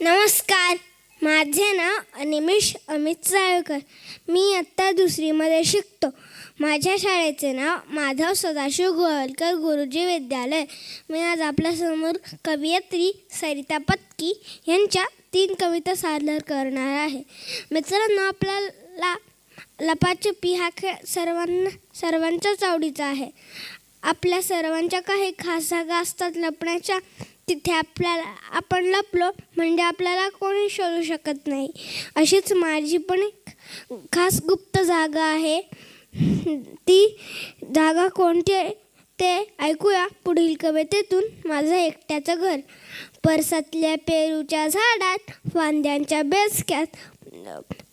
नमस्कार. माझे नाव अनिमेश अमित साळकर. मी आत्ता दुसरीमध्ये शिकतो. माझ्या शाळेचे नाव माधव सदाशिव गोळकर गुरुजी विद्यालय. मी आज आपल्यासमोर कवयित्री सरिता पत्की यांच्या तीन कविता सादर करणार आहे. मित्रांनो आपल्याला लपाछुपी हा खेळ सर्वांना सर्वांच्याच आवडीचा आहे. आपल्या सर्वांच्या काही खास जागा असतात लपण्याच्या तिथे आपल्याला आपण लपलो म्हणजे आपल्याला कोणी शोधू शकत नाही. अशीच माझी पण एक खास गुप्त जागा आहे. ती जागा कोणती आहे ते ऐकूया पुढील कवितेतून माझं एकट्याचं घर. परसातल्या पेरूच्या झाडात फांद्यांच्या बेसक्यात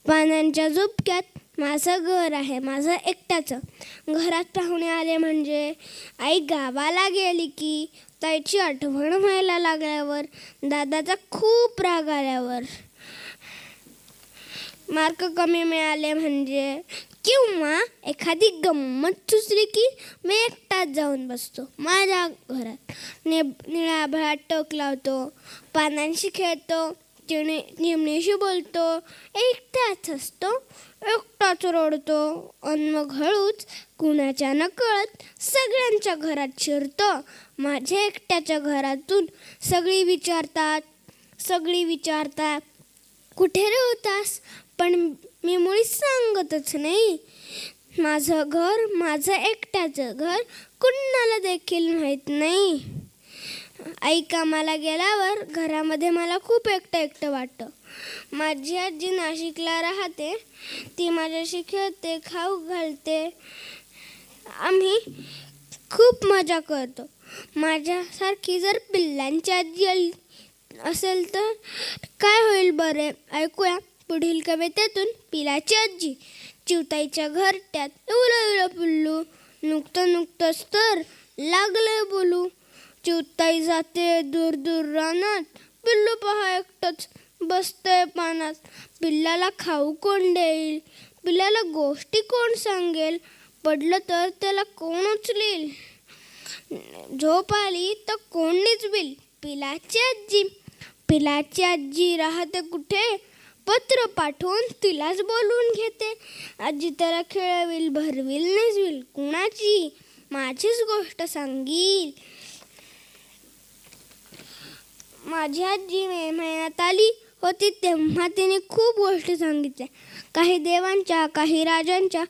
पानांच्या झुपक्यात माझं घर आहे माझं एकट्याचं. घरात पाहुणे आले म्हणजे आई गावाला गेली की ताईची आठवण व्हायला लागल्यावर दादाचा खूप राग आल्यावर. मार्क कमी मिळाले म्हणजे किंवा एखादी गंमत सुचली की मी एकटाच जाऊन बसतो माझ्या घरात. निब निळ्या टोक लावतो पानांशी खेळतो चिमणी चिमणीशी बोलतो एकटाच असतो एकटाच रडतो आणि मग हळूच कुणाच्या न कळत सगळ्यांच्या घरात शिरतो. माझ्या एकट्याच्या घरातून सगळी विचारतात सगळी विचारतात कुठे रे होतास? पण मी मुळीच सांगतच नाही. माझं घर माझं एकट्याचं घर कुणाला देखील माहीत नाही. आई कामाला गेल्यावर घरामध्ये मला खूप एकटं एकटं वाटतं. माझी आजी नाशिकला राहते. ती माझ्याशी खेळते खाऊ घालते. आम्ही खूप मजा करतो. माझ्यासारखी जर पिल्लांची आजी आली असेल तर काय होईल बरे? ऐकूया पुढील कवितेतून पिलाची आजी. चिवताईच्या घरट्यात एवढं एवढं पिल्लू. नुकतं नुकतंच तर लागलं बोलू. चिवताई जाते दूर दूर रानात. पिल्लू पहा एकटंच बसतंय पानात. पिल्लाला खाऊ कोण देईल? पिल्लाला गोष्टी कोण सांगेल? पडलं तर त्याला कोण उचलेल? झोप आली तर कोण निचवेल पिलाची आजी. पिलाची आजी राहते कुठे? पत्र पाठवून तिलाच बोलवून घेते. आजी त्याला खेळवेल भरविल नेजविल कुणाची? माझीच गोष्ट सांगील. माझी आजी मे महिन्यात आली होती तेव्हा तिने खूप गोष्टी सांगितल्या. काही देवांच्या काही राजांच्या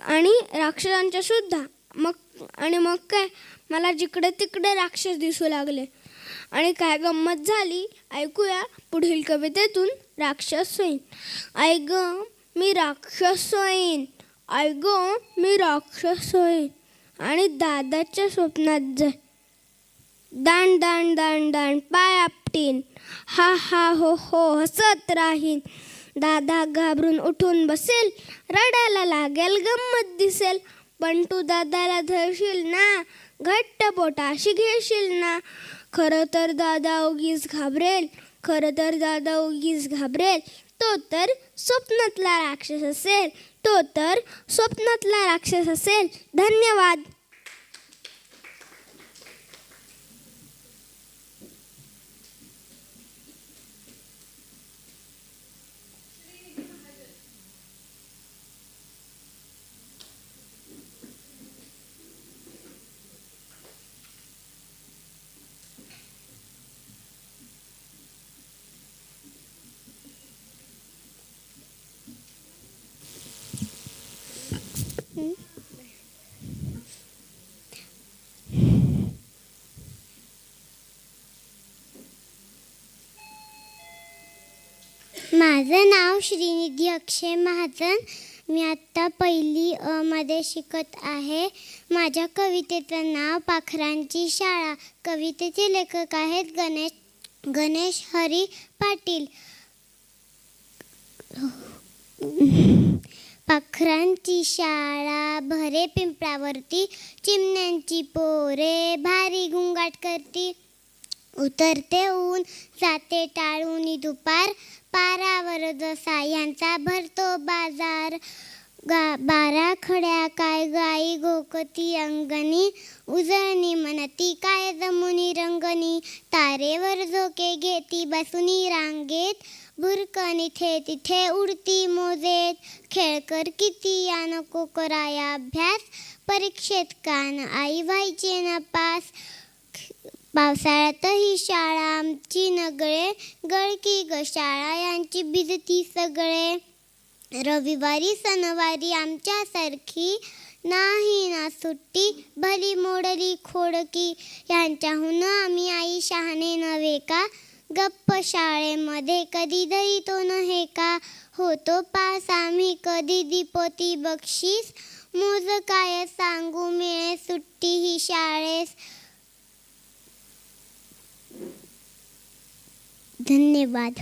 आणि राक्षसांच्या सुद्धा. मग आणि मग काय? मला जिकडे तिकडे राक्षस दिसू लागले. आणि काय गंमत झाली? ऐकूया पुढील कवितेतून राक्षस होईन. आई ग मी राक्षस होईन. आई ग मी राक्षस होईन. आणि दादाच्या स्वप्नात जाय. दण दण दण दण पाय आपटीन. हा हा हो हो हसत राहीन. दादा घाबरून उठून बसेल. रडायला लागेल गंमत दिसेल. पण तू दादाला धरशील ना? घट्ट पोटाशी घेशील ना? खरं तर दादा उगीच घाबरेल. खरं तर दादा उगीच घाबरेल. तो तर स्वप्नातला राक्षस असेल. तो तर स्वप्नातला राक्षस असेल. धन्यवाद. माझं नाव श्रीनिधी अक्षय महाजन. मी आत्ता पहिली मध्ये शिकत आहे. माझ्या कवितेचं नाव पाखरांची शाळा. कवितेचे लेखक आहेत गणेश गणेश हरी पाटील. पाखरांची शाळा भरे पिंपळावरती चिमण्यांची पोरे भारी गुंगाट करती. उतरते ऊन जाते टाळून दुपार. पारावर जसा यांचा भरतो बाजार. गा बारा खड्या काय गाई गोकती अंगणी. उजळणी म्हणती काय जमुनी रंगणी. तारेवर झोके घेती बसुनी रांगेत. बुरकणी थे तिथे उडती मोजेत. खेळकर किती या नको कराया अभ्यास. परीक्षेत कान आई व्हायचे नपास पावसाळ्यातही शाळा आमची नगळे गळकी ग शाळा यांची भिजती सगळे. रविवारी सणवारी आमच्यासारखी नाही ना सुट्टी भली मोडली खोडकी. यांच्याहून आम्ही आई शहाणे नव्हे का? गप्प शाळेमध्ये कधी धरितो तो नव्हे का? होतो पास आम्ही कधी दिपोती बक्षीस? मोज काय सांगू मिळे सुट्टी ही शाळेस. धन्यवाद